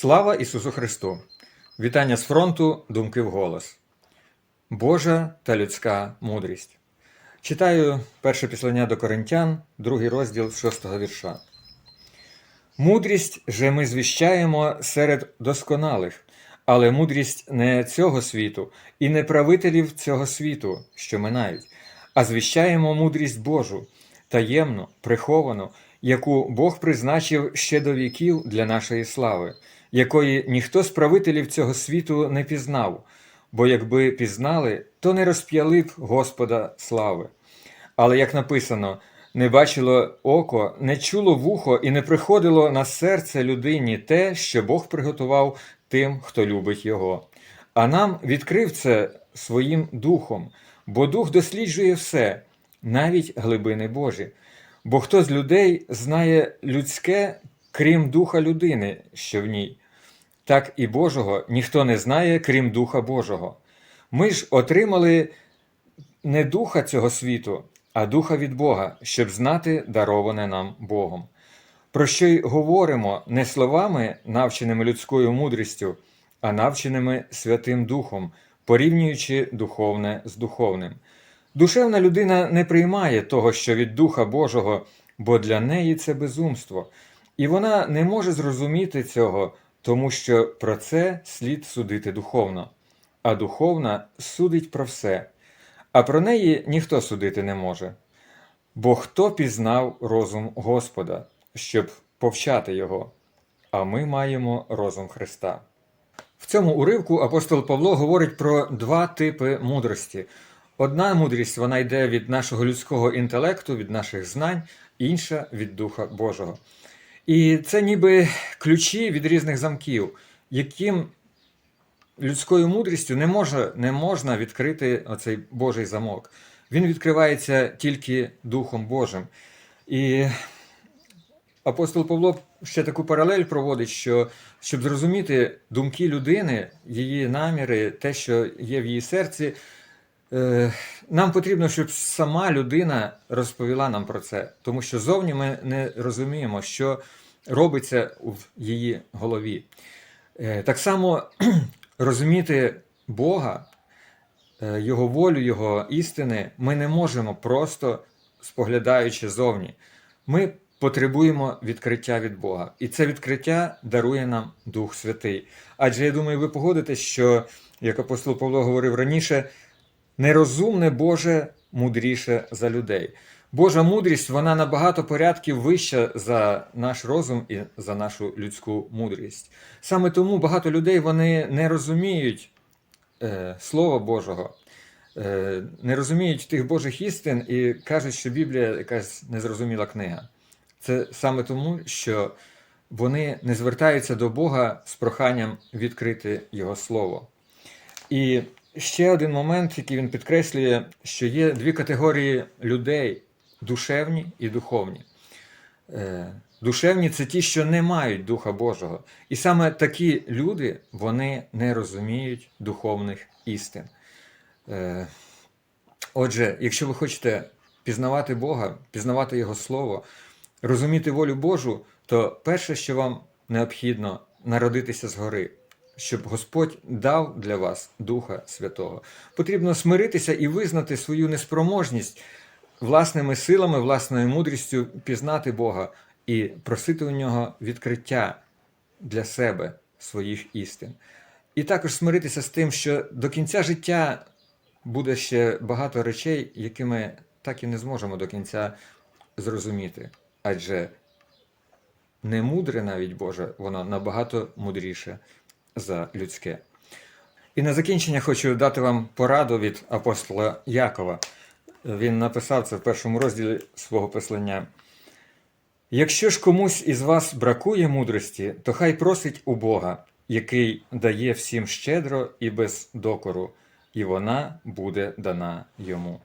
Слава Ісусу Христу! Вітання з фронту, думки в голос. Божа та людська мудрість. Читаю перше післання до Коринтян, другий розділ шостого вірша. Мудрість же ми звіщаємо серед досконалих, але мудрість не цього світу і не правителів цього світу, що минають, а звіщаємо мудрість Божу, таємну, приховану, яку Бог призначив ще до віків для нашої слави, якої ніхто з правителів цього світу не пізнав, бо якби пізнали, то не розп'яли б Господа слави. Але як написано, не бачило око, не чуло вухо і не приходило на серце людині те, що Бог приготував тим, хто любить його. А нам відкрив це своїм духом, бо дух досліджує все, навіть глибини Божі. Бо хто з людей знає людське, крім духа людини, що в ній, так і Божого ніхто не знає, крім Духа Божого. Ми ж отримали не духа цього світу, а духа від Бога, щоб знати дароване нам Богом. Про що й говоримо не словами, навченими людською мудрістю, а навченими Святим Духом, порівнюючи духовне з духовним. Душевна людина не приймає того, що від Духа Божого, бо для неї це безумство, і вона не може зрозуміти цього, тому що про це слід судити духовно, а духовна судить про все, а про неї ніхто судити не може. Бо хто пізнав розум Господа, щоб повчати його, а ми маємо розум Христа. В цьому уривку апостол Павло говорить про два типи мудрості. Одна мудрість вона йде від нашого людського інтелекту, від наших знань, інша від Духа Божого. І це ніби ключі від різних замків, яким людською мудрістю не, може, не можна відкрити оцей Божий замок. Він відкривається тільки Духом Божим. І апостол Павло ще таку паралель проводить, що щоб зрозуміти думки людини, її наміри, те, що є в її серці, нам потрібно, щоб сама людина розповіла нам про це, тому що зовні ми не розуміємо, що робиться в її голові. Е, Так само розуміти Бога, е, Його волю, Його істини, ми не можемо просто споглядаючи зовні. Ми потребуємо відкриття від Бога. І це відкриття дарує нам Дух Святий. Адже я думаю, ви погодитесь, що, як апостол Павло говорив раніше, нерозумне Боже мудріше за людей. Божа мудрість вона на багато порядків вища за наш розум і за нашу людську мудрість. Саме тому багато людей вони не розуміють е, Слова Божого, е, не розуміють тих Божих істин і кажуть, що Біблія якась незрозуміла книга. Це саме тому, що вони не звертаються до Бога з проханням відкрити Його Слово. І ще один момент, який він підкреслює, що є дві категорії людей душевні і духовні. Е, Душевні це ті, що не мають Духа Божого. І саме такі люди вони не розуміють духовних істин. Е, Отже, якщо ви хочете пізнавати Бога, пізнавати Його Слово, розуміти волю Божу, то перше, що вам необхідно, народитися згори, щоб Господь дав для вас Духа Святого. Потрібно смиритися і визнати свою неспроможність власними силами, власною мудрістю пізнати Бога і просити у нього відкриття для себе своїх істин. І також смиритися з тим, що до кінця життя буде ще багато речей, які ми так і не зможемо до кінця зрозуміти. Адже не мудре навіть Боже, воно набагато мудріше за людське. І на закінчення хочу дати вам пораду від апостола Якова. Він написав це в першому розділі свого послання. Якщо ж комусь із вас бракує мудрості, то хай просить у Бога, який дає всім щедро і без докору, і вона буде дана йому.